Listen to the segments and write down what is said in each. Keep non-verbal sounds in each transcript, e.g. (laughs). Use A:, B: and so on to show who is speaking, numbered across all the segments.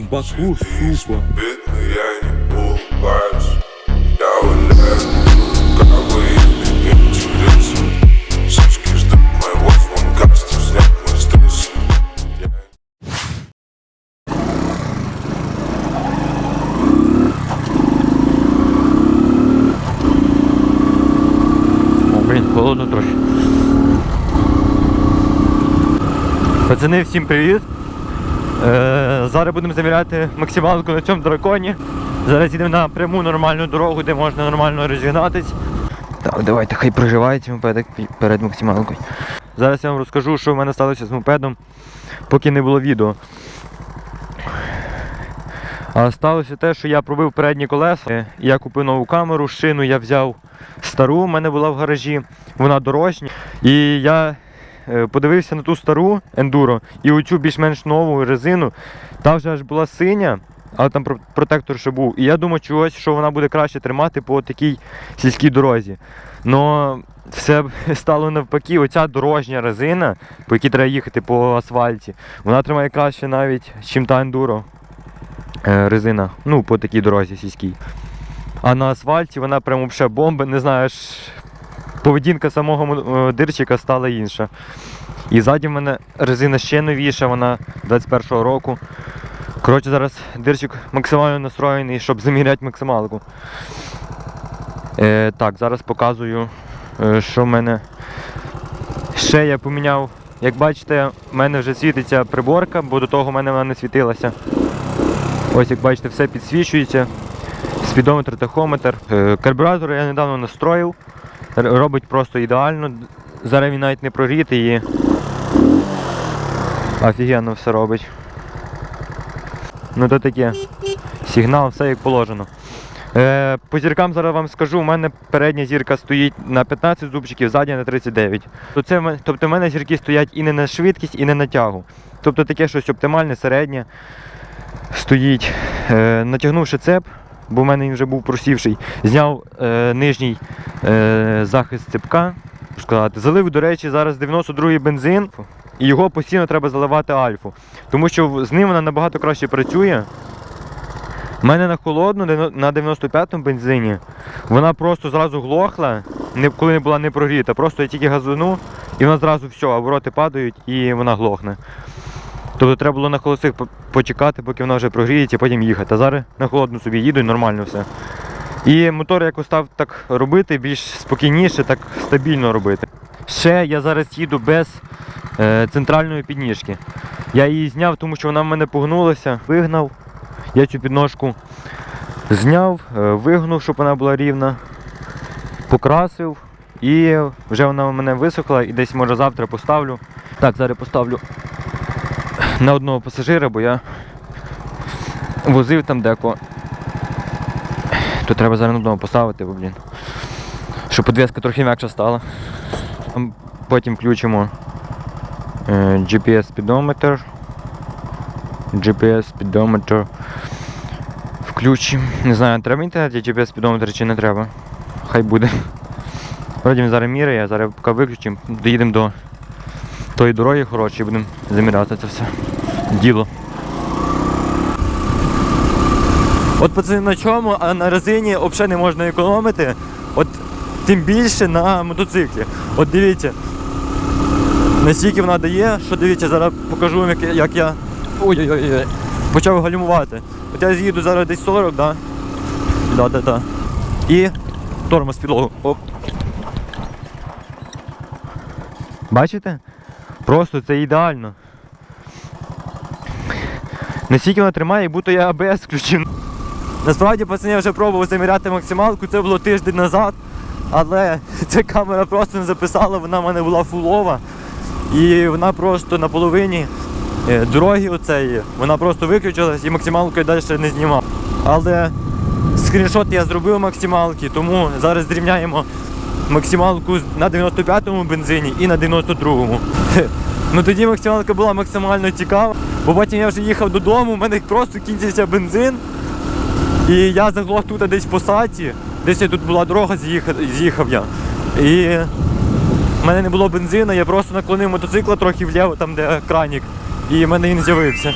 A: Баку, супа.
B: Бедно я не улыбаюсь Я валяю как бы им не интересно Сучки ждут моего звонка Чтобы снять мой стресс Я
A: О, блін, холодно трохи. Пацани, всім привіт. Е, зараз будемо заміряти максималку на цьому драконі. Зараз їдемо на пряму нормальну дорогу, де можна нормально розігнатись. Так, давайте, хай проживається мопедик перед максималкою. Зараз я вам розкажу, що в мене сталося з мопедом, поки не було відео. А сталося те, що я пробив передні колеса. Я купив нову камеру, шину я взяв стару, у мене була в гаражі, вона дорожня. І я подивився на ту стару ендуро і оцю більш-менш нову резину. Та вже аж була синя, але там протектор ще був. І я думав чогось, що вона буде краще тримати по такій сільській дорозі. Но все (laughs) стало навпаки, оця дорожня резина, по якій треба їхати по асфальті, вона тримає краще навіть, ніж та ендуро е, резина. Ну, по такій дорозі сільській. А на асфальті вона прямо ще бомба, не знаю, аж поведінка самого е, дирчика стала інша. І ззаді в мене резина ще новіша, вона 21-го року. Коротше, зараз дирчик максимально настроєний, щоб заміряти максималку. Е, так, зараз показую, е, що в мене. Ще я поміняв. Як бачите, в мене вже світиться приборка, бо до того в мене вона не світилася. Ось як бачите, все підсвічується. Спідометр, тахометр. Е, Карбюратор я недавно настроїв. Робить просто ідеально. Зараз він навіть не прогрітий і офігенно все робить. Ну то таке. Сигнал, все як положено. Е, по зіркам зараз вам скажу, у мене передня зірка стоїть на 15 зубчиків, задня на 39. То це, тобто в мене зірки стоять і не на швидкість, і не на тягу. Тобто таке щось оптимальне, середнє стоїть. Е, натягнувши цеп, бо в мене він вже був просівший, зняв е, нижній е, захист цепка. Сказати. Залив, до речі, зараз 92-й бензин, і його постійно треба заливати альфу. Тому що з ним вона набагато краще працює. У мене на холодну на 95-му бензині вона просто зразу глохла, коли не була не прогріта. Просто я тільки газуну, і вона зразу все, обороти падають і вона глохне. Тобто треба було на холостих почекати, поки вона вже прогріється, і потім їхати. А зараз на холодну собі їду і нормально все. І мотор якось став так робити, більш спокійніше, так стабільно робити. Ще я зараз їду без е, центральної підніжки. Я її зняв, тому що вона в мене погнулася, вигнав. Я цю підножку зняв, е, вигнув, щоб вона була рівна, покрасив і вже вона у мене висохла і десь може завтра поставлю. Так, зараз поставлю на одного пасажира, бо я возив там деко. То треба зараз на поставити, бо, блін. Щоб подвеска трохи м'якша стала. Потім включимо е, GPS спідометр. GPS спідометр. Включимо. Не знаю, треба інтернеті GPS спідометр чи не треба. Хай буде. Вроді він зараз міряє, зараз поки виключимо, доїдемо до тої дороги хорошої, будемо заміряти це все діло. От пацани на чому, а на резині взагалі не можна економити. От тим більше на мотоциклі. От дивіться. Настільки вона дає, що дивіться, зараз покажу вам, як, як я ой-ой-ой, почав гальмувати. От я з'їду зараз десь 40, да? Да, да, да. І тормоз підлогу. Оп. Бачите? Просто це ідеально. Настільки вона тримає, як будто я АБС включив. Насправді, пацани, я вже пробував заміряти максималку, це було тиждень назад, але (laughs) ця камера просто не записала, вона в мене була фулова. І вона просто на половині е, дороги оцеї, вона просто виключилась і максималку я далі не знімав. Але скріншот я зробив максималки, тому зараз зрівняємо максималку на 95-му бензині і на 92-му. (laughs) Ну тоді максималка була максимально цікава, бо потім я вже їхав додому, у мене просто кінчився бензин. І я заглох тут десь в посадці, десь я тут була дорога, з'їхав, я. І в мене не було бензину, я просто наклонив мотоцикла трохи вліво, там де кранік, і в мене він з'явився.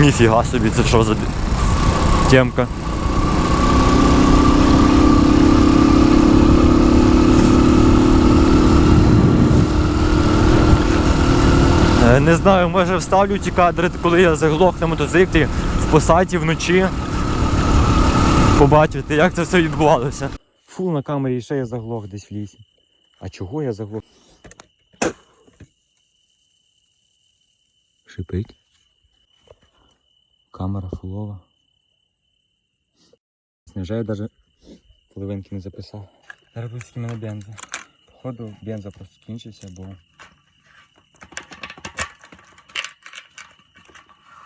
A: Ніфіга собі, це що за темка. Е, Не знаю, може вставлю ті кадри, коли я заглох на мотоциклі в посаді вночі. Побачити, як це все відбувалося. Фу, на камері ще я заглох десь в лісі. А чого я заглох? Шипить. Камера фулова. Вже я навіть половинки не записав. Зараз буде скільки в мене бенза. Походу бенза просто кінчився, бо.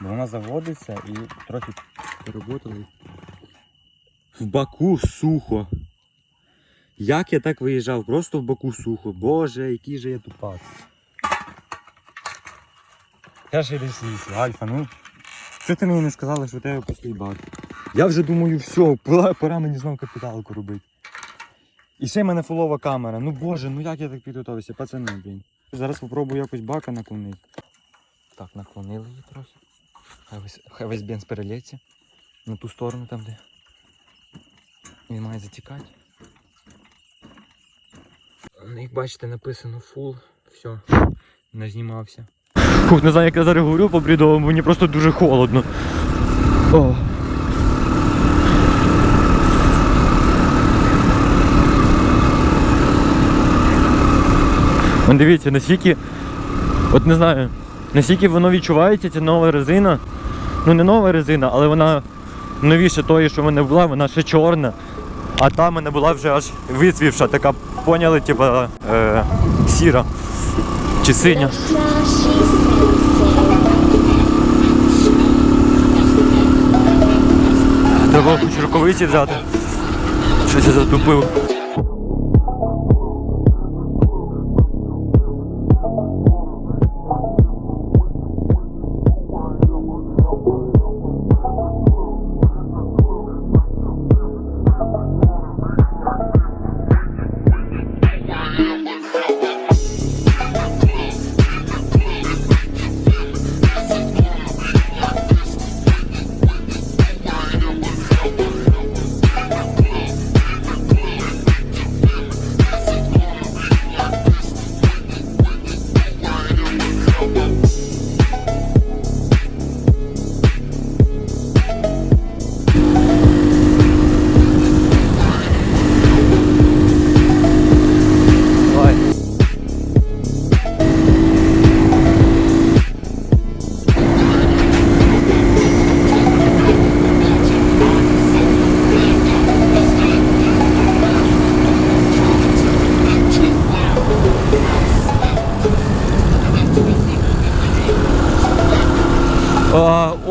A: Бо вона заводиться і трохи переботали. В Баку сухо. Як я так виїжджав? Просто в Баку сухо. Боже, який же я тупак. Я ж десь Альфа, ну. Що ти мені не сказала, що у тебе пустий бак? Я вже думаю, все, пора, пора мені знову капіталку робити. І ще в мене фулова камера. Ну боже, ну як я так підготувався, пацани, блін. Зараз спробую якось бака наклонити. Так, наклонили її трохи. Хай весь, хай весь бенз перелється. На ту сторону там, де. Він має затікати. Ну, Як бачите, написано full, все, не знімався. Фух, не знаю, як я зараз говорю по брідовому, мені просто дуже холодно. О. Вон дивіться, наскільки. От не знаю, наскільки воно відчувається, ця нова резина. Ну не нова резина, але вона новіше тої, що в мене була, вона ще чорна. А та мене була вже аж вицвівша, така, поняли, типа е, сіра чи синя. Треба хоч рукавиці взяти. Щось я затупив.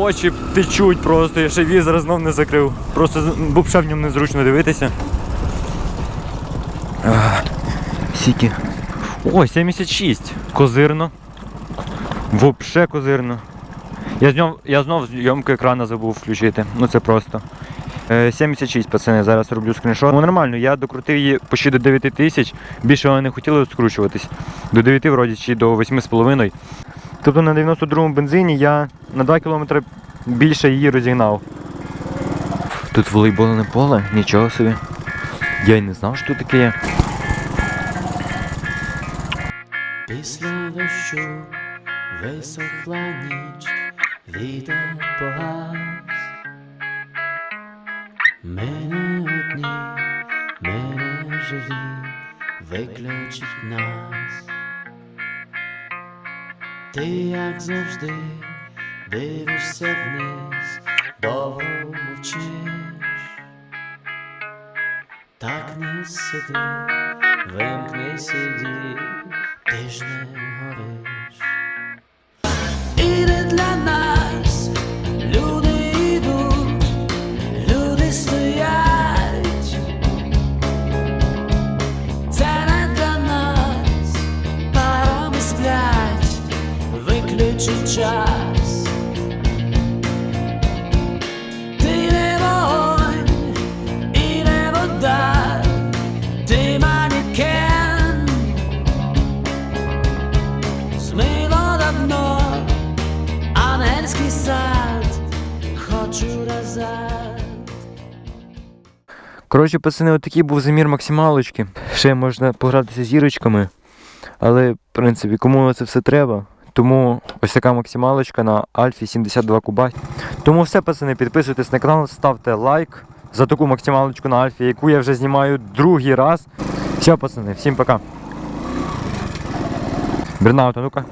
A: Очі течуть просто, я ще візор знов не закрив. Просто бо в ньому незручно дивитися. Сіки. О, 76. Козирно. Вообще козирно. Я знов, я знов зйомку екрану забув включити. Ну це просто. Е, 76, пацани, зараз роблю скріншот. Ну нормально, я докрутив її почти до 9 тисяч. Більше вони не хотіли скручуватись. До 9 вроді чи до 8,5. Тобто на 92-му бензині я на 2 км більше її розігнав. Тут волейбольне поле, нічого собі. Я й не знав, що тут таке є.
C: Після дощу висохла ніч, вітер погас. Ми не одні, ми не живі, виключить нас. Ти, як завжди, дивишся вниз, довго мовчиш. Так не сиди, вимкни сиді, ти ж не
A: Коротше, пацани, отакий був замір максималочки. Ще можна погратися з зірочками. Але, в принципі, кому це все треба. Тому ось така максималочка на Альфі 72 куба. Тому все, пацани, підписуйтесь на канал, ставте лайк за таку максималочку на Альфі, яку я вже знімаю другий раз. Все, пацани, всім пока. Бернаут, а ну-ка.